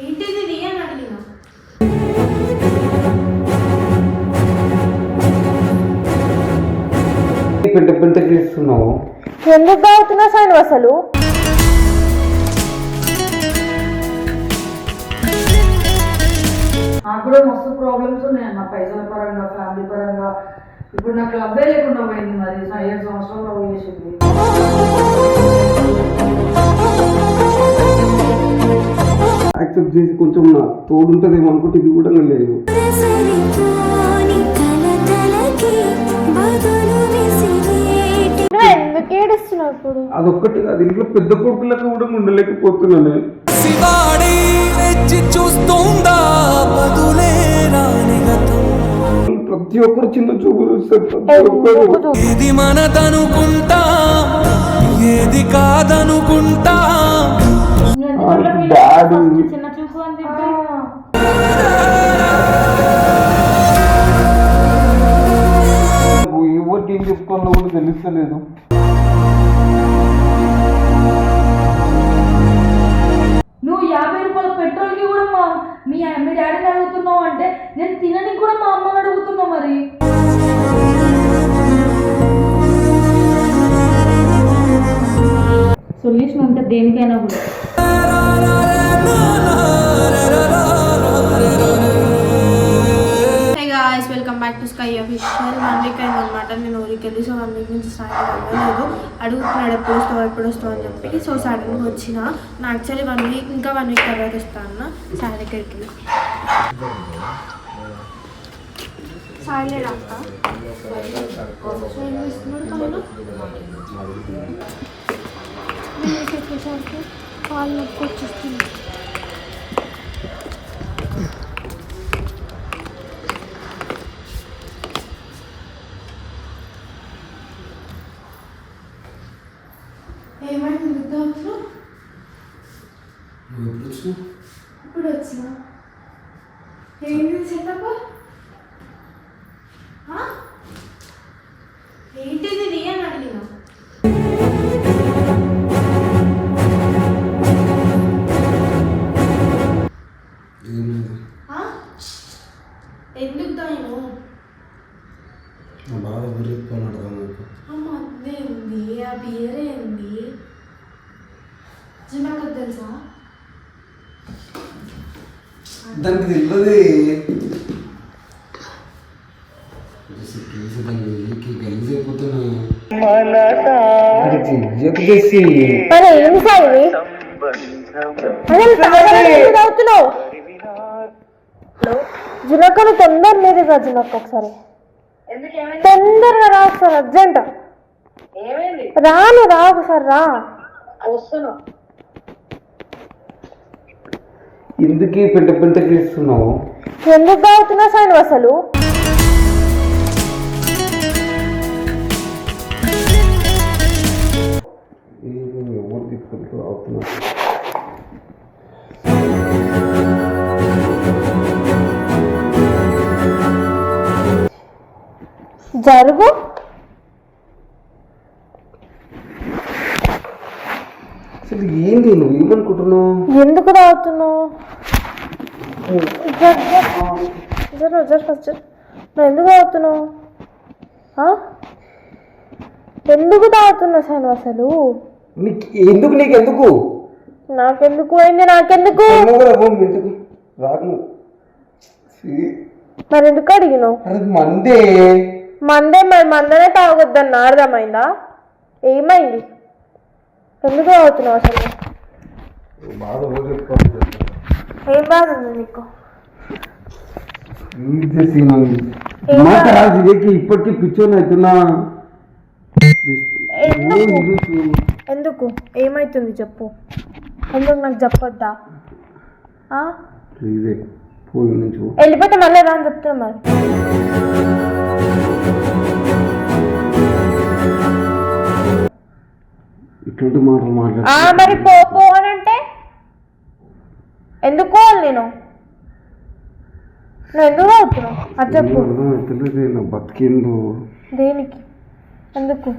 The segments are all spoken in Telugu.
ఏంటిది ఇది అని అడిగిన. పెద్ద పెద్ద చేస్తున్నావు. ఎందుకు తాగుతున్నా సాయం అసలు? నాకు కూడా మస్తు ప్రాబ్లమ్స్ ఉన్నాయి అన్న. పైసల పరంగా ఫ్యామిలీ పరంగా. ఇప్పుడు నాకు లబ్బే లేకుండా పోయింది మరి. ఐదు సంవత్సరాలు చేసింది. యాక్సెప్ట్ చేసి కొంచెం నా తోడుంటదేమో అనుకుంటే ఇది కూడా లేదు. అదొక్కటి అది ఇంట్లో పెద్ద కొడుకులకు కూడా ఉండలేకపోతున్నాను. ప్రతి ఒక్కరు చిన్న చూపు చూస్తారు ప్రతి ఒక్కరు. ఏది మనదనుకుంటా ఏది కాదనుకుంటా? డాడీ. చిన్న చూపు అని చెప్పి ఎవరికి ఏం చెప్పుకోవాలో కూడా తెలుస్తలేదు. నువ్వు యాభై రూపాయల పెట్రోల్కి కూడా మా డాడీని అడుగుతున్నావు అంటే నేను తినడానికి దేనికైనా కూడా. Welcome back to sky official one week అయింది అనమాట నేను ఊరికి వెళ్ళి సో వన్ వీక్ నుంచి స్టార్ట్ అవ్వలేదు అడుగుతున్నాడు ఎప్పుడు వస్తావు ఎప్పుడు వస్తావు అని చెప్పి. సో సడన్గా వచ్చిన. నా యాక్చువల్లీ వన్ వీక్ ఇంకా వన్ వీక్ తర్వాత వస్తాను సాయి దగ్గరికి సాయిలేడు అక్క? సో కాళ్ళు నొప్పి వచ్చేస్తుంది ఆ బియర్ ఏంది జిమ్మకు తెలుసా? దానికి తెలియదు. జునక్కను తొందర లేదు రా జునక్క ఒకసారి. తొందరగా రా ఒకసారి అర్జెంట్. రాను రా ఒకసారి రా. ఎందుకు పెద్ద పెద్ద చేస్తున్నావు ఎందుకు తాగుతున్నా సాయం అసలు? జరుగు అసలు ఏంటి నువ్వు ఏమనుకుంటున్నావు? ఎందుకు తాగుతున్నావు జర జర జర ఫస్ట్ నువ్వు ఎందుకు తాగుతున్నావు? ఎందుకు తాగుతున్నావు సార్ అసలు? నీకు ఎందుకు నీకు ఎందుకు నాకెందుకు అయింది నాకెందుకు? మరి ఎందుకు అడిగినావు? మందే. మందే మరి మందనే తాగొద్దన్న అర్థమైందా ఏమైంది? ఎందుకు తాగుతున్నావు అసలు? బాధ ఏం బాధ ఉంది నీకు? ఇప్పటికీ పిచ్చోని అవుతున్నా? ఎందుకు? ఏమైతుంది చెప్పు. ఎందుకు నాకు చెప్పొద్దా. వెళ్ళిపోతే మళ్ళీ రా అని చెప్తున్నా మరి. ఇటువంటి మాటలు మాట్లాడు మరి పో అంటే? ఎందుకు పోవాలి నేను. నువ్వు ఎందుకు అవుతున్నావు? అది చెప్పు. తెలియదు బతికేందో. దేనికి? ఎందుకు?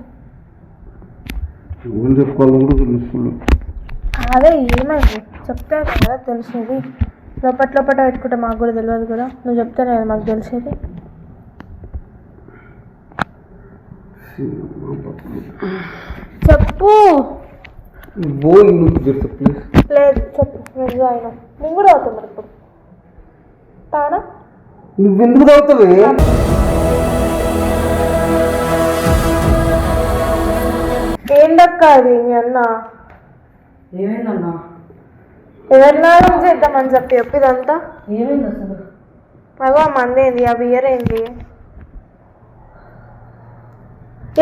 ఏం చెప్పుకోవాలో కూడా తెలుసు అదే ఏమైంది? చెప్తే కదా తెలిసేది. లోపల లోపల పెట్టుకుంటే మాకు కూడా తెలియదు కదా. నువ్వు చెప్తేనే కదా మాకు తెలిసేది. చెప్పు. బో నువ్వు చెప్తా ప్లీజ్ లేదు చెప్పు. నువ్వు అయినా నేను కూడా అవుతాం మరి ఇప్పుడు. తానా? నువ్వెందుకు తాగుతావే? ఏంటక్క అది మీ అన్న? ఏమైందన్నా? ఎవరినా చేద్దామని చెప్పి చెప్పి ఇదంతా. ఏమైంది అసలు? అగో మంది ఏంది ఆ బియ్యర్ ఏంది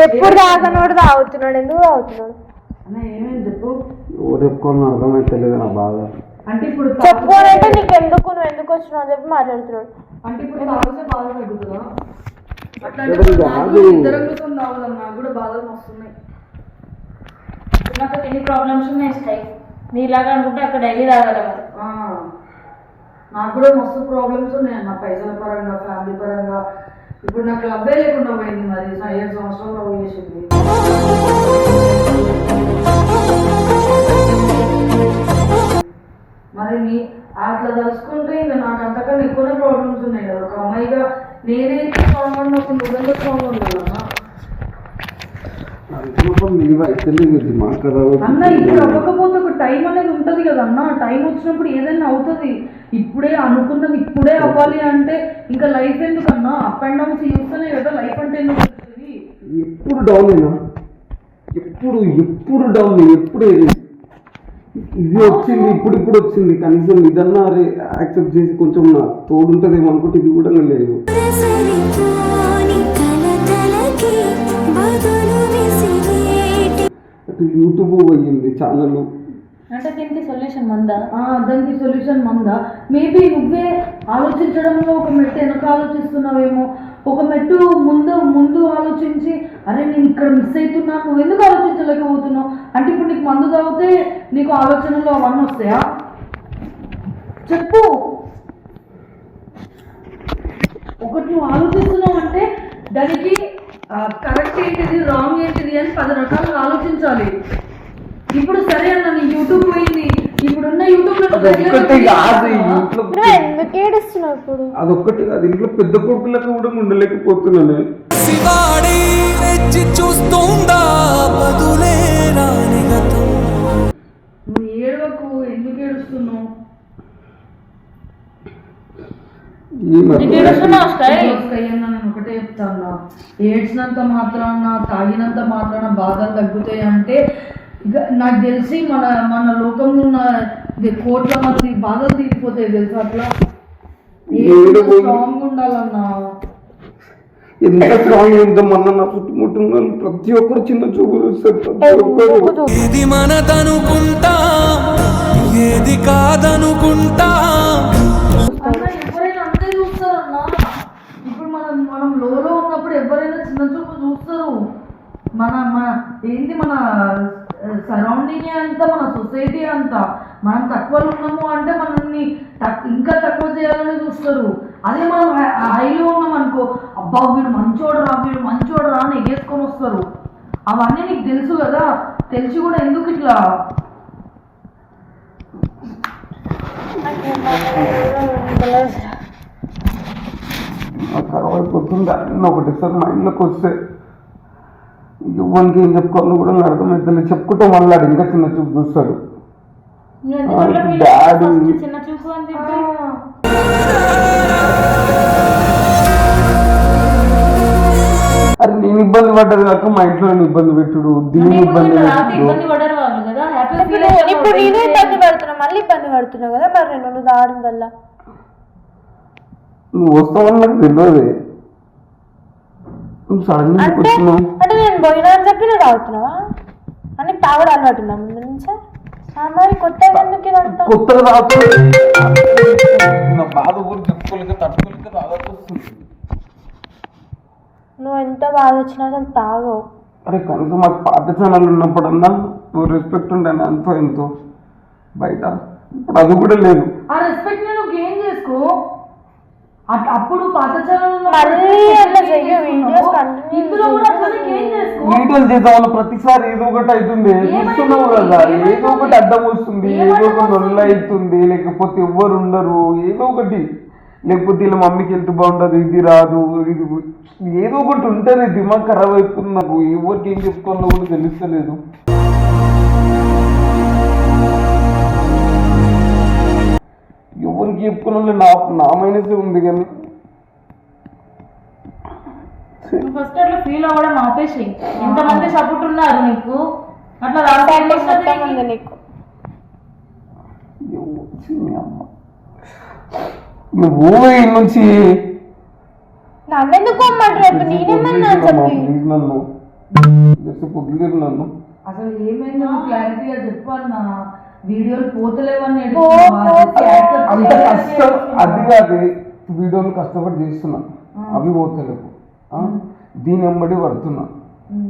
ఎప్పుడు తాగనోడు తాగుతున్నాడు ఎందుకు తాగుతున్నాడు? అన్న ఏమైంది చెప్పు. ఎవరు చెప్పుకోవాలని అర్థమైతలేదు నా బాధ. అంటే ఇప్పుడు చెప్పు అని అంటే నీకు ఎందుకు నువ్వు ఎందుకు వచ్చినావు? అని చెప్పి మాట్లాడుతున్నాడు. అంటే ఇప్పుడు తాగితే బాధ తగ్గుతుందా అట్లా ఎవరు కాదు. ఇద్దరు తాగుదాం. నాకు కూడా బాధలు వస్తున్నాయి నాకు ఎన్ని ప్రాబ్లమ్స్ ఉన్నాయి స్టైల్ నీలాగా అనుకుంటే అక్కడ డైలీ తాగాలి మరి ఆ, నాకు కూడా మస్తు ప్రాబ్లమ్స్ ఉన్నాయి అన్న. పైసల పరంగా ఫ్యామిలీ పరంగా. ఇప్పుడు నాకు లబ్బే లేకుండా పోయింది మరి. ఐదు సంవత్సరాలు లవ్ చేసింది. మరి నీ అట్లా తలుసుకుంటే ఇంకా నాకు అంతకన్నా ఎక్కువనే ప్రాబ్లమ్స్ ఉన్నాయి కదా. ఒక అమ్మాయిగా నేనైతే స్ట్రాంగ్ ఉన్నప్పుడు నువ్వెంత ఇది మాట్లాడవు అన్న ఇప్పుడు అవ్వకపోతే ఒక టైం అనేది ఉంటది కదా అన్న. టైం వచ్చినప్పుడు ఏదైనా అవుతుంది. ఇప్పుడే అనుకున్నది ఇప్పుడే అవ్వాలి అంటే ఇంకా లైఫ్ ఎందుకన్నా అప్ అండ్ డౌన్స్ చూస్తేనే కదా లైఫ్ అంటే ఎందుకు ఎప్పుడు డౌన్ అయినా ఎప్పుడు ఎప్పుడు డౌన్ ఎప్పుడు ఏది? ఇది వచ్చింది ఇప్పుడు ఇప్పుడు వచ్చింది. కనీసం ఇదన్నా యాక్సెప్ట్ చేసి కొంచెం నా తోడుంటదేమో అనుకుంటే ఇది కూడా లేదు. యూట్యూబ్ పోయింది ఛానల్. అంటే దీనికి సొల్యూషన్ మందా? ఆ, దానికి సొల్యూషన్ మందా? మేబీ నువ్వే ఆలోచించడంలో ఒక మెట్టు వెనక ఆలోచిస్తున్నావేమో ఒక మెట్టు ముందు ముందు ఆలోచించి అరే నేను ఇక్కడ మిస్ అవుతున్నాను నువ్వు ఎందుకు ఆలోచించలేకపోతున్నావు? అంటే ఇప్పుడు నీకు మందు తాగితే నీకు ఆలోచనలు అవన్నీ వస్తాయా? చెప్పు. ఒకటి నువ్వు ఆలోచిస్తున్నావు అంటే దానికి కరెక్ట్ ఏంటిది రాంగ్ ఏంటిది అని పది రకాలుగా ఆలోచించాలి. ఇప్పుడు సరే అన్న నీ యూట్యూబ్ పోయింది. ఇప్పుడున్న యూట్యూబ్లో అదొక్కటి కాదు ఇంట్లో నువ్వు ఎందుకు ఏడుస్తున్నావు ఇప్పుడు? అదొక్కటి కాదు ఇంట్లో పెద్ద కొడుకులకు కూడా ఉండలేకపోతున్నాను శివాడి రెచ్చి చూస్తుందా బదులే రాని గతం. నువ్వు ఏడవకు ఎందుకు ఏడుస్తున్నావు? ఈ మధ్య ఏడుస్తున్నావు స్టైల్ అయ్యన్న నేను ఒకటే చెప్తాను ఏడ్చినంత మాత్రాన తాగినంత మాత్రాన బాధలు తగ్గుతాయి అంటే నాకు తెలిసి మన మన లోకంలో ఉన్న కోట్ల మంది బాధలు తీరిపోతాయి తెలుసా అట్లా. స్ట్రాంగ్ ఉండాలన్నా? ఎంత స్ట్రాంగ్ ఎంత మన నా చుట్టుముట్టున్న వాళ్ళు ప్రతి ఒక్కరు చిన్న చూపు చూస్తారు ఇది మనదనుకుంటా ఏది కాదనుకుంటా. అన్న ఎవరైనా అంతే చూస్తారు అన్న ఇప్పుడు మనం మనం లోలో ఉన్నప్పుడు ఎవరైనా చిన్న చూపు చూస్తారు? మన మన ఏంటి మన సరౌండింగ్ అంతా మన సొసైటీ అంతా. మనం తక్కువలో ఉన్నాము అంటే మనల్ని ఇంకా తక్కువ చేయాలని చూస్తారు. అదే మనం హై- హైలో ఉన్నాం అనుకో అబ్బా వీడు మంచోడరా వీడు మంచోడరా అని ఎగేసుకొని వస్తారు. అవన్నీ నీకు తెలుసు కదా. తెలిసి కూడా ఎందుకు ఇట్లా? ఆ తర్వాత పొద్దున్న అన్నీ ఒకటేసారి మైండ్లోకి వస్తే ఇవ్వనికి ఏం చెప్పుకోవాలో కూడా నాకు అర్థమవుతుంది చెప్పుకుంటే మళ్ళీ ఆడు ఇంకా చిన్న చూపు చూస్తాడు. డాడీ. చిన్న చూపు అరే నేను ఇబ్బంది పడ్డది కాక మా ఇంట్లో నేను ఇబ్బంది పెట్టుడు ఇప్పుడు ఇబ్బంది ఇప్పుడు ఫీల్ ఇప్పుడు నేనే ఇబ్బంది పడుతున్నా మళ్ళీ ఇబ్బంది పడుతున్నావు కదా మరి నేను నువ్వు తాగడం వల్ల. నువ్వు వస్తావని నాకు తెలియదు. నువ్వు సడన్గా నేను పోయినా అని చెప్పి నువ్వు తాగుతున్నావా? అని తాగడం అలవాటు ఉందా ముందు నుంచే? ఆ మరి కొత్త ఎందుకు ఇదంతా నా బాధ ఊరు తట్టుకోలేక వస్తుంది. నువ్వు ఎంత బాధ వచ్చినా అసలు తాగవు. అరే కనీసం మాకు పాత ఛానల్ ఉన్నప్పుడన్నా నువ్వు రెస్పెక్ట్ ఉండని? ఎంతో ఎంతో. బయట. ఇప్పుడు అది కూడా లేదు. ఆ రెస్పెక్ట్ నువ్వు గెయిన్ చేసుకో. అప్పుడు వీడియోలు చేద్దాం ప్రతిసారి ఏదో ఒకటి అవుతుంది. చూస్తున్నావు కదా ఏదో ఒకటి అడ్డం వస్తుంది ఏదో ఒక నొల్ల అవుతుంది. లేకపోతే ఎవ్వరు ఉండరు. ఏదో ఒకటి. లేకపోతే వీళ్ళ మమ్మీకి హెల్త్ బాగుండదు ఇది రాదు ఇది ఏదో ఒకటి ఉంటుంది దిమాగ్ ఖరాబ్ అయిపోతుంది నాకు. ఎవరికి ఏం చెప్పుకోవాలో కూడా తెలుస్తలేదు. ఎవరికి చెప్పుకోవాలో నా నా మైనసే ఉంది కానీ. ఫస్ట్ అట్లా ఫీల్ అవ్వడం ఆపేసి ఎంతమంది సపోర్ట్ ఉన్నారు నీకు. అట్లా మొత్తం నీకు? నువ్వు నుంచి నన్నెందుకు అమ్మంటారు నేనేమన్నా చెప్పి. నన్ను. జస్ట్ కుదిలేరు నన్ను. అసలు ఏమైందో? క్లారిటీగా చెప్పన్నా వీడియోలు పోతలేవని. అంత కష్టం అది కాదు. వీడియోలు కష్టపడి చేస్తున్నా. అవి పోతలేవు? దీని వెంబడి పడుతున్నా.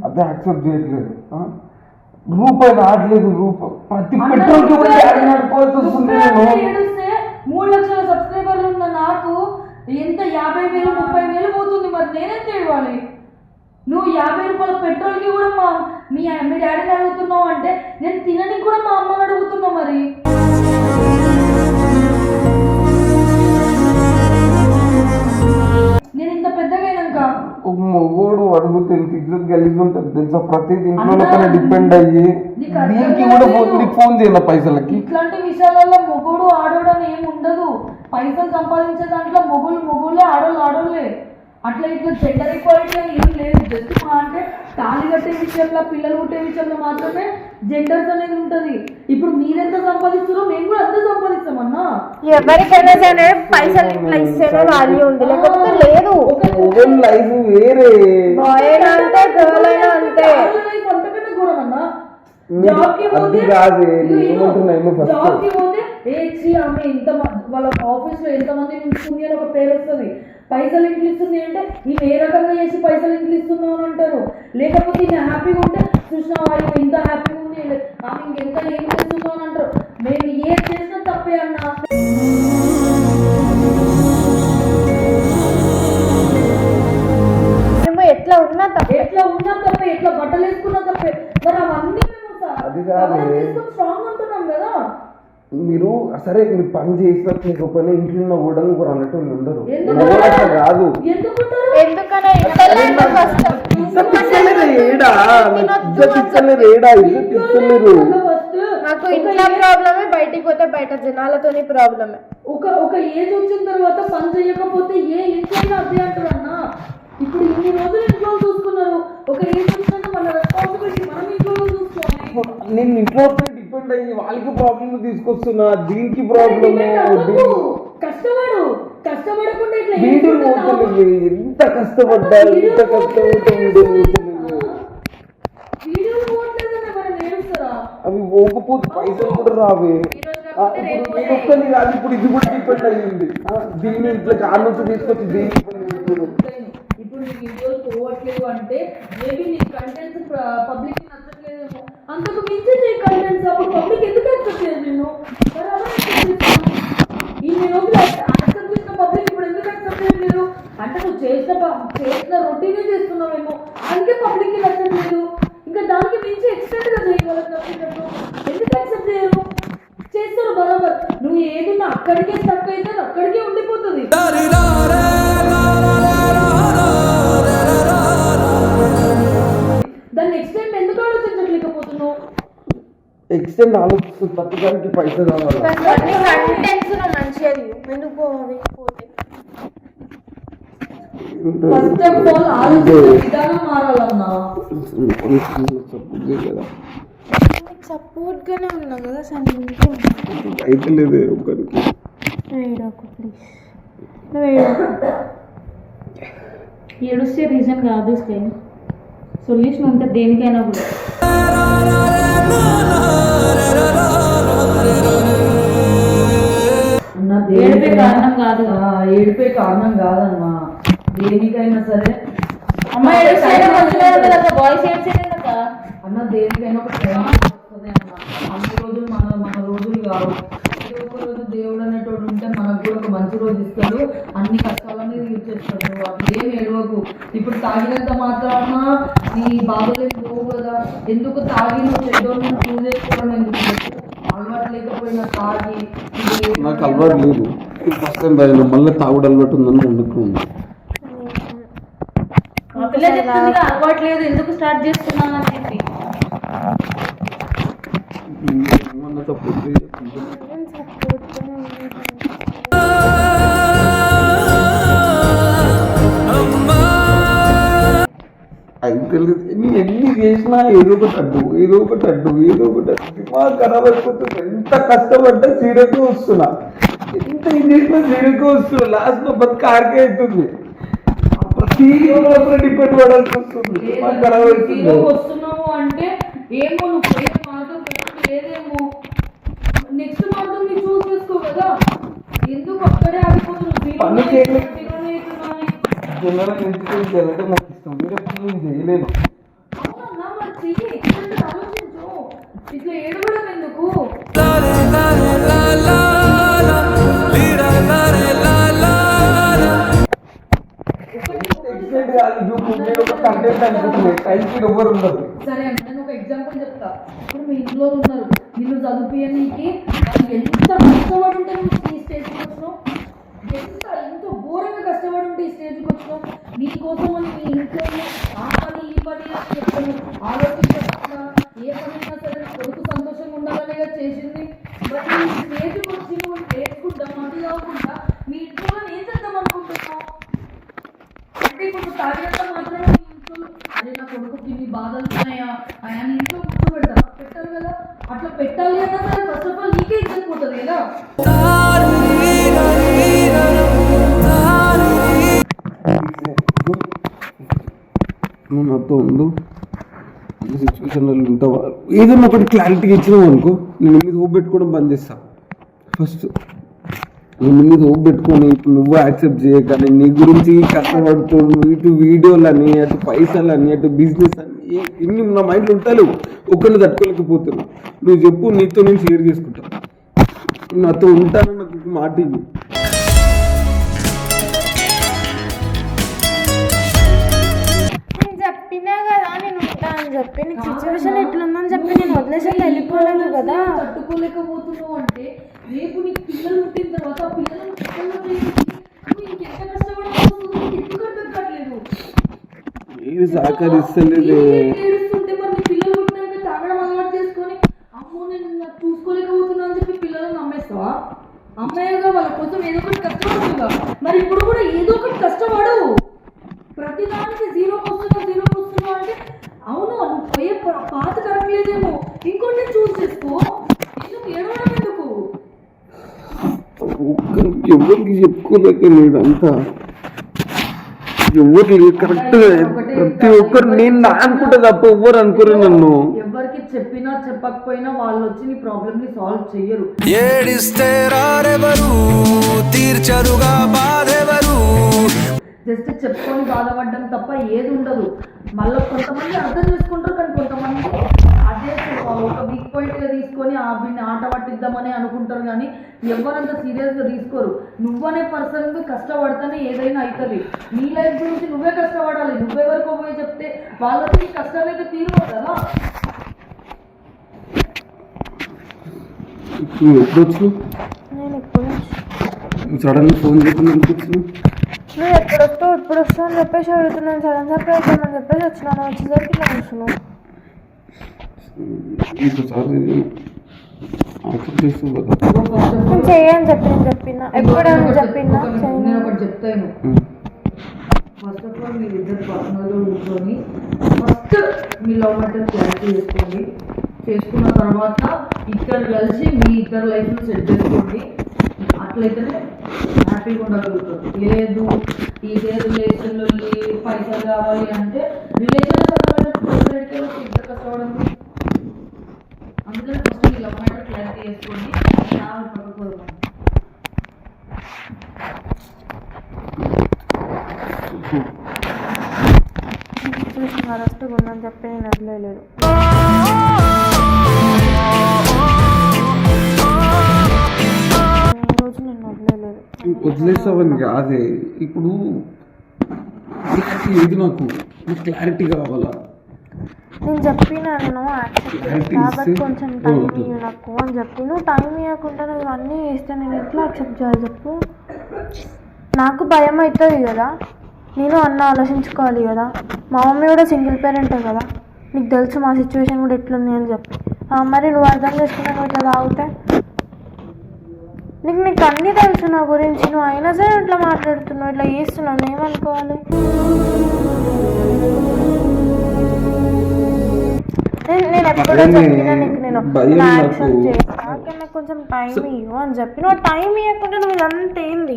అది యాక్సెప్ట్ చేయట్లేదు? రూపాయి రావట్లేదు రూపాయి ప్రతి వస్తుంది నేను. ఏడుస్తే మూడు లక్షల సబ్స్క్రైబర్లు ఉన్న నాకు ఎంత? యాభై వేలు ముప్పై వేలు పోతుంది మరి. నేనెంత ఇవ్వాలి? నువ్వు యాభై రూపాయల పెట్రోల్కి కూడా మా మీ మీ డాడీని అడుగుతున్నావు అంటే నేను తినడానికి కూడా మా అమ్మని అడుగుతున్నా మరి. నేను ఇంత పెద్దగా అయినాక. మొగోడు అడుగుతే ఇజ్జత్ కలిగి ఉంటుంది తెలుసా? ప్రతి ఇంట్లో పైన డిపెండ్ అయ్యి దీనికి కూడా. నీకు ఫోన్ చేయాలి పైసలకి? ఇట్లాంటి విషయాలలో మొగుడు ఆడోడు అని ఏమి ఉండదు. పైసలు సంపాదించే దాంట్లో మొగులు మొగులే ఆడోళ్ళు ఆడోళ్ళే. అట్లా ఇట్లా జెండర్ ఈక్వాలిటీ అని ఏం లేదు. జస్ట్ మా అంటే తాళి కట్టే విషయంలో పిల్లలు పుట్టే విషయంలో మాత్రమే జెండర్స్ అనేది ఉంటది. ఇప్పుడు మీరెంత సంపాదిస్తున్నారో మేము కూడా అంత సంపాదిస్తామన్నా ఎవరికైనా సరే పైసలు ఇట్లా ఇస్తేనే వాల్యూ ఉంది. లేకపోతే లేదు. మొగోడు లైఫ్ వేరే. బాయ్ అయినా అంతే గర్ల్ అయినా అంతే. లైఫ్ అంతకన్నా ఘోరమన్నా మీ- జాబ్కి అది పోతే కాదే, ఇదిగో నేను ఇదిగో, ఏమంటున్నా ఏమో first. జాబ్కి పోతే ఏ ఆమె ఇంత వాళ్ళ ఆఫీస్లో ఎంత మంది నిలుస్తుంది అని ఒక పేరు వస్తుంది. పైసలు ఇంట్లో ఇస్తుంది అంటే ఈమె ఏ రకంగా చేసి పైసలు ఇంట్లో ఇస్తున్నావు అని అంటారు? లేకపోతే ఈమె హ్యాపీగా ఉంటే చూసినావా ఈమె ఇంత హ్యాపీగా ఉంది ఆమె ఇంకెంత ఏం చేస్తున్నావు అని అంటారు. మేము ఏది చేసినా తప్పే అన్నా. మేము ఎట్లా ఉన్నా తప్ప. ఎట్లా ఉన్నా తప్పే ఎట్లా బట్టలు వేసుకున్నా తప్పే. మరి అవన్నీ మేము. స్ట్రాంగ్ ఉంటున్నాం కదా. మీరు సరే మీరు పని చేసినా చేయకపోయినా ఇంట్లో ఉన్న కూడా ఇంకో అన్నట్టు ఉండరు. కాదు. ఇస్తలేరు ఏడా? ఇజ్జత్ ఏడా? ఇజ్జత్ నాకు ఇంట్లో ప్రాబ్లమే బయటికి పోతే బయట జనాలతోని ప్రాబ్లమే. ఒక ఒక ఏజ్ వచ్చిన తర్వాత పని చేయకపోతే ఏ ఇంట్లో అదే అంటారు అన్న? ఇప్పుడు ఇన్ని రోజులు ఇంట్లో చూసుకున్నారు. ఒక ఏజ్ వచ్చినాక మన రెస్పాన్సిబిలిటీ మనం ఇంట్లో చూసుకోవాలి. నేను ఇంట్లో డిపెండ్ అయ్యి వాళ్ళకి ప్రాబ్లమ్ తీసుకొస్తున్నా. దీనికి ప్రాబ్లమ్. కష్టపడు. కష్టపడకుండా ఎంత కష్టపడ్డా ఎంత కష్టపడ్డా అవి పోకపోతే పైసలు కూడా రావే. ఒక్కని కాదు ఇప్పుడు ఇది కూడా డిపెండ్ అయ్యింది. ఆ, దీన్ని ఇట్లా నుంచి తీసుకొచ్చి దీన్ని ఇప్పుడు నీకు వీడియోలు పోవట్లేదు అంటే మేబీ నీ కంటెంట్స్ పబ్లిక్ అంతకు మించి నీ కంటెంట్స్ అప్పుడు పబ్లిక్ ఎందుకు యాక్సెప్ట్ చేయదు నేను ఇన్ని రోజులు యాక్సెప్ట్ చేసిన పబ్లిక్ ఇప్పుడు ఎందుకు యాక్సెప్ట్ చేయట్లేదు అంటే నువ్వు చేసిన చేసిన రొటీనే చేస్తున్నావేమో. ఎక్స్టెండ్ ఆలోచిస్తుంది ప్రతిదానికి పైసలు కావాలి ఫస్ట్ ఆఫ్ ఆల్ ఆలోచించే విధానం మారాలన్నా. కదా. సపోర్ట్ గానే ఉన్నా కదా సార్ అయితే లేదు ఒకరికి వేయడాకు ప్లీజ్ నువ్వు వేయడాకు ఏడుస్తే రీజన్ కాదు స్కై సొల్యూషన్ ఉంటే దేనికైనా కూడా. అన్న ఏడిపే కారణం కాదు. ఏడిపే కారణం కాదన్నా దేనికైనా సరే. ఉంటుంది అక్క బాయ్స్ ఏడ్చేదే అక్క అన్న దేనికైనా ఒక అన్ని రోజులు మన మన రోజులు కావు. ఏదో ఒక రోజు దేవుడు అనేటోడు ఉంటే మనకు కూడా ఒక మంచి రోజు ఇస్తాడు. అన్ని కష్టాలన్నీ తీర్చేస్తాడు. అట్లా ఏం ఏడవకు. ఇప్పుడు తాగినంత మాత్రాన నీ బాధలే పోవు కదా. ఎందుకు తాగి నువ్వు చెడ్డోళ్ళు ప్రూవ్ చేసుకోవడం ఎందుకు? అలవాటు లేకపోయినా తాగి నాకు అలవాటు లేదు. ఫస్ట్ టైం తాగిన మళ్ళీ తాగుడు అలవాటు ఉందని చెప్తుంది కదా, అలవాటు లేదు. ఎందుకు స్టార్ట్ చేస్తున్నాను అని చెప్పి. అయితే ఎన్ని చేసినా ఏదో ఒకటి అడ్డు ఏదో ఒకటి అడ్డు ఏదో ఒకటి అడ్డు దిమాగ్ ఖరాబ్ అయిపోతుంది ఎంత కష్టపడ్డా సీరియస్గా వస్తున్నా ఎంత ఏం చేసినా సీరియస్గా వస్తున్నా లాస్ట్లో బతుకు ఆర్కే అవుతుంది ప్రతి డిపెండ్ పడాల్సి వస్తుంది దిమాగ్ ఖరాబ్ అవుతుంది అంటే ఏమో నువ్వు పోయే మార్గం కరెక్ట్ లేదేమో నెక్స్ట్ మార్గం నీ చూస్ చేసుకో కదా ఎందుకు అక్కడే పని చేయలేదు. జనరల్ ఎంటర్టైన్ చేయాలంటే నాకు ఇష్టం వేరే నేను చేయలేను. ఇట్లా ఏడవడం ఎందుకు? సరే ఒక ఎగ్జాంపుల్ చెప్తా. ఇప్పుడు మీ ఇంట్లో ఉన్నారు నిన్ను చదివించడానికి వాళ్ళు ఎంత కష్టపడి ఉంటే నువ్వు ఈ స్టేజ్కి వచ్చినావు ఎంత ఎంత ఘోరంగా కష్టపడి ఉంటే ఈ స్టేజ్కి వచ్చినావు నీ కోసం అని మీ ఇంట్లో ఆ పని ఈ పని అని చెప్తాను ఆలోచించకుండా ఏ పని అయినా సరే నా కొడుకు సంతోషంగా ఉండాలనే కదా చేసింది బట్ ఈ స్టేజ్కి వచ్చి నువ్వు నేర్చుకుంటా మంది కాకుండా మీ ఇంట్లో వాళ్ళని ఏం చేద్దాం అనుకుంటున్నావు అంటే ఇప్పుడు నువ్వు తాగినంత మాత్రం నీ ఇంట్లో అరే నా కొడుకుకి ఇన్ని బాధలు ఉన్నాయా ఆయన ఇంట్లో కూర్చో పెడతారా పెట్టారు కదా అట్లా పెట్టాలి అన్నా సరే ఫస్ట్ ఆఫ్ ఆల్ నీకే ఇజ్జత్ పోతుంది కదా. నువ్వు నాతో ఉండు. ఈ సిచ్యువేషన్లో ఉంటావా ఏదన్నా ఒకటి క్లారిటీగా ఇచ్చినావు అనుకో నేను మీద హోప్ పెట్టుకోవడం బంద్ చేస్తాను ఫస్ట్ నేను మీద హోప్ పెట్టుకొని ఇప్పుడు నువ్వు యాక్సెప్ట్ చేయక నేను నీ గురించి కష్టపడుతూ ఇటు వీడియోలని అటు పైసలని అటు బిజినెస్ అని ఇన్ని నా మైండ్లో ఉంటాయి ఒక్కరిని తట్టుకోలేకపోతున్నా నువ్వు చెప్పు నీతో నేను షేర్ చేసుకుంటా. నాతో ఉంటానని నాకు మాట ఇవ్వు. నేను చెప్పినా కదా నేను ఉంటా అని చెప్పి. నీకు సిచ్యువేషన్ ఎట్లుందని చెప్పి నేను వదిలేసి వెళ్ళిపోలేదు కదా. తట్టుకోలేకపోతున్నావు అంటే రేపు నీకు పిల్లలు పుట్టిన తర్వాత వస్తుందో. కావట్లేదు? ఏది సహకరిస్తలేదే? ఏడుస్తుంటే మరి పిల్లలు పుట్టినాక తాగడం అలవాటు చేసుకొని అమ్మో నేను చూసుకోలేకపోతున్నా అని చెప్పి పిల్లలను అమ్మాయిగా వాళ్ళ కోసం ఏదో ఒకటి కష్టపడుతుందా? మరి ఇప్పుడు కూడా ఏదో ఒకటి కష్టపడు. ప్రతి దానికి జీరోకి వస్తున్నా జీరోకి వస్తున్నా అంటే అవును నువ్వు పోయే పాత కరెక్ట్ లేదేమో. ఇంకోటి చూస్ చేసుకో. ఎందుకు ఏడవడం ఎందుకు? ఎవరికి చెప్పుకోలేక నేను అంతా ఎవరు లేదు కరెక్ట్ ప్రతి ఒక్కరు నేను నా అనుకుంటే తప్ప ఎవ్వరు అనుకోరు నన్ను. ఎవరికి చెప్పినా చెప్పకపోయినా వాళ్ళు వచ్చి నీ ప్రాబ్లమ్ని సాల్వ్ చెయ్యరు. ఏడిస్తే రారెవరు? తీర్చరుగా బాధెవరు? జస్ట్ చెప్పుకొని బాధపడడం తప్ప ఏది ఉండదు. మళ్ళీ కొంతమంది అర్థం చేసుకుంటారు తీసుకొని ఆ వీడిని ఆట పట్టిద్దామని అనుకుంటారు కానీ ఎవరంత సీరియస్గా తీసుకోరు. నువ్వనే పర్సన్ కష్టపడితేనే ఏదైనా అవుతుంది. నీ లైఫ్ గురించి నువ్వే కష్టపడాలి. నువ్వెవరికో పోయి చెప్తే వాళ్ళకి కష్టాలు అయితే తీరు కదా? నువ్వు ఎప్పుడు నేను ఇప్పుడు సడన్ ఫోన్ నువ్వు ఎప్పుడు వస్తావు? అని చెప్పేసి అడుగుతున్నాను. సడన్ సర్ప్రైజ్ అని చెప్పేసి వచ్చినాను. వచ్చేసరికి ఇట్లా వస్తున్నావు ఇంకోసారి కదా చేయని చెప్పి చెప్పిన ఎప్పుడైనా చెప్పినా నేను ఒకటి చెప్తాను ఫస్ట్ ఆఫ్ ఆల్ మీరు ఇద్దరు పర్సనల్గా కూర్చొని ఫస్ట్ మీ లవ్ మ్యాటర్ క్లారిటీ చేసుకోండి చేసుకున్న తర్వాత ఇద్దరు కలిసి మీ ఇద్దరు లైఫ్ను సెట్ చేసుకోండి అట్లయితేనే హ్యాపీగా ఉండగలుగుతారు లేదు ఇదే రిలేషన్లో పైసలు కావాలి అంటే రిలేషన్ ఇద్దరు కష్టపడం అందుకని ఫస్ట్ మీ లవ్ మ్యాటర్ క్లారిటీ చేసుకోండి నా పడుకోవాలి చూసిన వరస్ట్గా ఉందని వదిలేదు వదిలేస్తావని కాదే. ఇప్పుడు క్లారిటీ లేదు నాకు? నాకు క్లారిటీ కావాలా? నేను చెప్పినా నేను యాక్సెప్ట్ Clarity చేస్తా బట్ ఇస్తే- కొంచెం టైం. ఇవ్వు నాకు అని చెప్పి. నువ్వు టైం ఇవ్వకుండా నువ్వు అన్నీ ఇస్తే నేను ఎట్లా యాక్సెప్ట్ చేయాలి చెప్పు? నాకు భయం అవుతుంది కదా. నేను అన్న ఆలోచించుకోవాలి కదా. మా మమ్మీ కూడా సింగిల్ పేరెంటే కదా. నీకు తెలుసు మా సిచ్యువేషన్ కూడా ఎట్లుంది అని చెప్పి. మరి నువ్వు అర్థం చేసుకున్నా నువ్వు ఇట్లా తాగితే నీకు నీకు అన్నీ తెలుసు నా గురించి. నువ్వు అయినా సరే ఇట్లా మాట్లాడుతున్నావు ఇట్లా చేస్తున్నావు నేను ఏమనుకోవాలి? నేను నేను ఎప్పుడో భయమే, చెప్పినా నీకు నేను భయం నా నాకు. కొంచెం టైం ఇవ్వు అని చెప్పి. నువ్వు టైం ఇవ్వకుండా నువ్వు ఇదంతా ఏంది?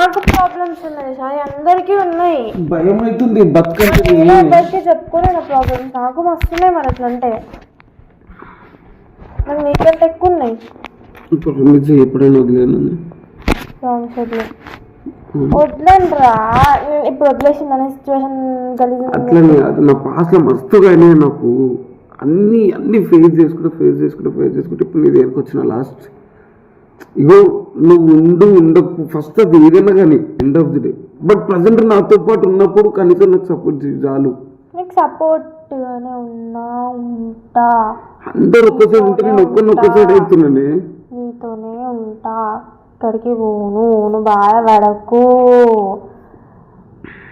నాకు ప్రాబ్లమ్స్ ఉన్నాయి సాయి అందరికీ ఉన్నాయి. భయం అవుతుంది బతకంటే అందరికీ చెప్పుకోలేను ప్రాబ్లమ్స్ నాకు మస్తున్నాయి మరి అట్లా అంటే నాకు నీకంటే ఎక్కువ ఉన్నాయి. ఇప్పుడు ఎప్పుడైనా వదిలేను ప్రాబ్లమ్స్ వదిలే నేను ఇప్పుడు వదిలేసిందనే సిచ్యువేషన్ గలీజ్ అట్లనే అది నా పాస్ట్లో మస్తుగా అయినాయి నాకు. అన్ని అన్ని ఫేస్ చేసుకుంటూ ఫేస్ చేసుకుంటూ ఫేస్ చేసుకుంటూ ఇప్పుడు నీ దగ్గరికి వచ్చిన లాస్ట్ ఇగో నువ్వు ఉండు ఉండకు. ఫస్ట్ అది ఏదైనా కానీ end of the day but present నాతో పాటు ఉన్నప్పుడు కనీసం నాకు సపోర్ట్ చాలు. నీకు సపోర్ట్గానే ఉన్నా ఉంటా. అందరు ఒక్కసారి ఉంటే నేను ఒక్కరిని ఒక్కసారి అవుతున్నానే నీతోనే ఉంటా. ఇక్కడికి పోను నువ్వు బాధపడకు.